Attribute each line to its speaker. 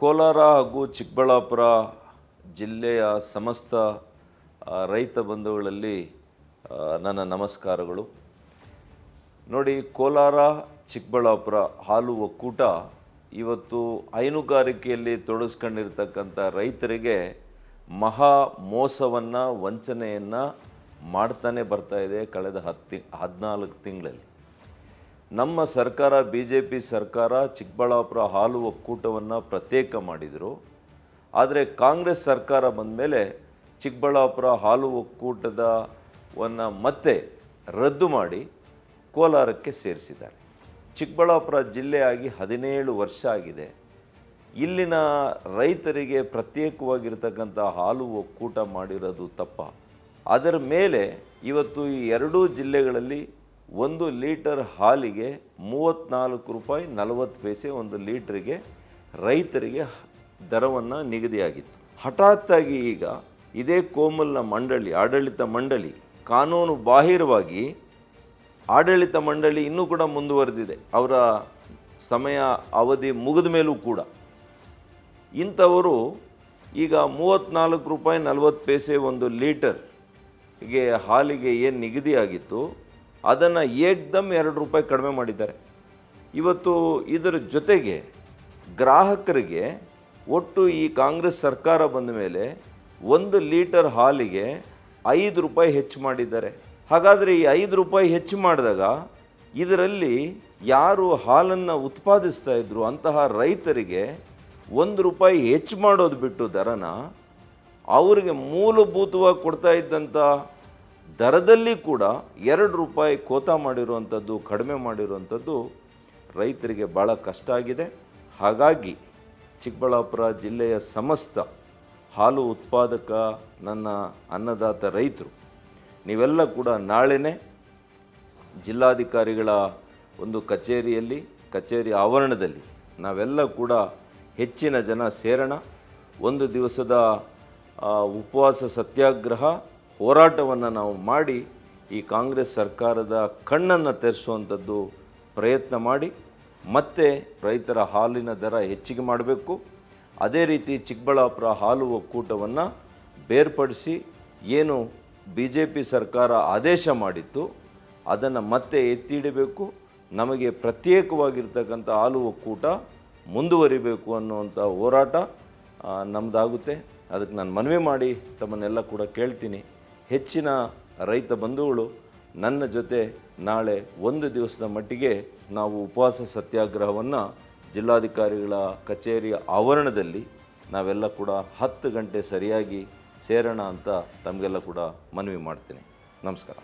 Speaker 1: ಕೋಲಾರ ಹಾಗೂ ಚಿಕ್ಕಬಳ್ಳಾಪುರ ಜಿಲ್ಲೆಯ ಸಮಸ್ತ ರೈತ ಬಂಧುಗಳಲ್ಲಿ ನನ್ನ ನಮಸ್ಕಾರಗಳು. ನೋಡಿ, ಕೋಲಾರ, ಚಿಕ್ಕಬಳ್ಳಾಪುರ ಹಾಲು ಒಕ್ಕೂಟ ಇವತ್ತು ಹೈನುಗಾರಿಕೆಯಲ್ಲಿ ತೊಡಗಿಸ್ಕೊಂಡಿರ್ತಕ್ಕಂಥ ರೈತರಿಗೆ ಮಹಾ ಮೋಸವನ್ನು, ವಂಚನೆಯನ್ನು ಮಾಡ್ತಾನೆ ಇದೆ ಕಳೆದ ಹತ್ತು, ಹದಿನಾಲ್ಕು ತಿಂಗಳಲ್ಲಿ. ನಮ್ಮ ಸರ್ಕಾರ ಬಿ ಜೆ ಪಿ ಸರ್ಕಾರ ಚಿಕ್ಕಬಳ್ಳಾಪುರ ಹಾಲು ಒಕ್ಕೂಟವನ್ನು ಪ್ರತ್ಯೇಕ ಮಾಡಿದರು. ಆದರೆ ಕಾಂಗ್ರೆಸ್ ಸರ್ಕಾರ ಬಂದ ಮೇಲೆ ಚಿಕ್ಕಬಳ್ಳಾಪುರ ಹಾಲು ಒಕ್ಕೂಟದವನ್ನು ಮತ್ತೆ ರದ್ದು ಮಾಡಿ ಕೋಲಾರಕ್ಕೆ ಸೇರಿಸಿದ್ದಾರೆ. ಚಿಕ್ಕಬಳ್ಳಾಪುರ ಜಿಲ್ಲೆಯಾಗಿ ಹದಿನೇಳು ವರ್ಷ ಆಗಿದೆ. ಇಲ್ಲಿನ ರೈತರಿಗೆ ಪ್ರತ್ಯೇಕವಾಗಿರ್ತಕ್ಕಂಥ ಹಾಲು ಒಕ್ಕೂಟ ಮಾಡಿರೋದು ತಪ್ಪ. ಅದರ ಮೇಲೆ ಇವತ್ತು ಈ ಎರಡೂ ಜಿಲ್ಲೆಗಳಲ್ಲಿ ಒಂದು ಲೀಟರ್ ಹಾಲಿಗೆ ಮೂವತ್ತ್ನಾಲ್ಕು ರೂಪಾಯಿ ನಲವತ್ತು ಪೈಸೆ ಒಂದು ಲೀಟ್ರಿಗೆ ರೈತರಿಗೆ ದರವನ್ನು ನಿಗದಿಯಾಗಿತ್ತು. ಹಠಾತ್ತಾಗಿ ಈಗ ಇದೇ ಕೋಮಲ್ನ ಮಂಡಳಿ, ಆಡಳಿತ ಮಂಡಳಿ ಕಾನೂನು ಬಾಹಿರವಾಗಿ ಆಡಳಿತ ಮಂಡಳಿ ಇನ್ನೂ ಕೂಡ ಮುಂದುವರೆದಿದೆ. ಅವರ ಸಮಯ ಅವಧಿ ಮುಗಿದ ಮೇಲೂ ಕೂಡ. ಇಂಥವರು ಈಗ ಮೂವತ್ತ್ನಾಲ್ಕು ರೂಪಾಯಿ ನಲವತ್ತು ಪೈಸೆ ಒಂದು ಲೀಟರ್ಗೆ ಹಾಲಿಗೆ ಏನು ನಿಗದಿಯಾಗಿತ್ತು? ಅದನ್ನು ಏಕ್ದಮ್ ಎರಡು ರೂಪಾಯಿ ಕಡಿಮೆ ಮಾಡಿದ್ದಾರೆ. ಇವತ್ತು ಇದರ ಜೊತೆಗೆ ಗ್ರಾಹಕರಿಗೆ ಒಟ್ಟು ಈ ಕಾಂಗ್ರೆಸ್ ಸರ್ಕಾರ ಬಂದ ಮೇಲೆ ಒಂದು ಲೀಟರ್ ಹಾಲಿಗೆ ಐದು ರೂಪಾಯಿ ಹೆಚ್ಚು ಮಾಡಿದ್ದಾರೆ. ಹಾಗಾದರೆ ಈ ಐದು ರೂಪಾಯಿ ಹೆಚ್ಚು ಮಾಡಿದಾಗ ಇದರಲ್ಲಿ ಯಾರು ಹಾಲನ್ನು ಉತ್ಪಾದಿಸ್ತಾ ಇದ್ದರು ಅಂತಹ ರೈತರಿಗೆ ಒಂದು ರೂಪಾಯಿ ಹೆಚ್ಚು ಮಾಡೋದು ಬಿಟ್ಟು ದರನ ಅವರಿಗೆ ಮೂಲಭೂತವಾಗಿ ಕೊಡ್ತಾ ಇದ್ದಂಥ ದರದಲ್ಲಿ ಕೂಡ ಎರಡು ರೂಪಾಯಿ ಕೋತ ಮಾಡಿರುವಂಥದ್ದು, ಕಡಿಮೆ ಮಾಡಿರುವಂಥದ್ದು ರೈತರಿಗೆ ಭಾಳ ಕಷ್ಟ ಆಗಿದೆ. ಹಾಗಾಗಿ ಚಿಕ್ಕಬಳ್ಳಾಪುರ ಜಿಲ್ಲೆಯ ಸಮಸ್ತ ಹಾಲು ಉತ್ಪಾದಕ ನನ್ನ ಅನ್ನದಾತ ರೈತರು, ನೀವೆಲ್ಲ ಕೂಡ ನಾಳೆನೇ ಜಿಲ್ಲಾಧಿಕಾರಿಗಳ ಒಂದು ಕಚೇರಿಯಲ್ಲಿ, ಕಚೇರಿ ಆವರಣದಲ್ಲಿ ನಾವೆಲ್ಲ ಕೂಡ ಹೆಚ್ಚಿನ ಜನ ಸೇರೋಣ. ಒಂದು ದಿವಸದ ಉಪವಾಸ ಸತ್ಯಾಗ್ರಹ ಹೋರಾಟವನ್ನು ನಾವು ಮಾಡಿ ಈ ಕಾಂಗ್ರೆಸ್ ಸರ್ಕಾರದ ಕಣ್ಣನ್ನು ತೆರೆಸುವಂಥದ್ದು ಪ್ರಯತ್ನ ಮಾಡಿ, ಮತ್ತೆ ರೈತರ ಹಾಲಿನ ದರ ಹೆಚ್ಚಿಗೆ ಮಾಡಬೇಕು. ಅದೇ ರೀತಿ ಚಿಕ್ಕಬಳ್ಳಾಪುರ ಹಾಲು ಒಕ್ಕೂಟವನ್ನು ಬೇರ್ಪಡಿಸಿ ಏನು ಬಿ ಜೆ ಪಿ ಸರ್ಕಾರ ಆದೇಶ ಮಾಡಿತ್ತು, ಅದನ್ನು ಮತ್ತೆ ಎತ್ತಿಡಬೇಕು. ನಮಗೆ ಪ್ರತ್ಯೇಕವಾಗಿರ್ತಕ್ಕಂಥ ಹಾಲು ಒಕ್ಕೂಟ ಮುಂದುವರಿಬೇಕು ಅನ್ನುವಂಥ ಹೋರಾಟ ನಮ್ಮದಾಗುತ್ತೆ ಅದಕ್ಕೆ ನಾನು ಮನವಿ ಮಾಡಿ ತಮ್ಮನ್ನೆಲ್ಲ ಕೂಡ ಕೇಳ್ತೀನಿ. ಹೆಚ್ಚಿನ ರೈತ ಬಂಧುಗಳು ನನ್ನ ಜೊತೆ ನಾಳೆ ಒಂದು ದಿವಸದ ಮಟ್ಟಿಗೆ ನಾವು ಉಪವಾಸ ಸತ್ಯಾಗ್ರಹವನ್ನು ಜಿಲ್ಲಾಧಿಕಾರಿಗಳ ಕಚೇರಿಯ ಆವರಣದಲ್ಲಿ ನಾವೆಲ್ಲ ಕೂಡ ಹತ್ತು ಗಂಟೆ ಸರಿಯಾಗಿ ಸೇರೋಣ ಅಂತ ತಮಗೆಲ್ಲ ಕೂಡ ಮನವಿ ಮಾಡ್ತೀನಿ. ನಮಸ್ಕಾರ.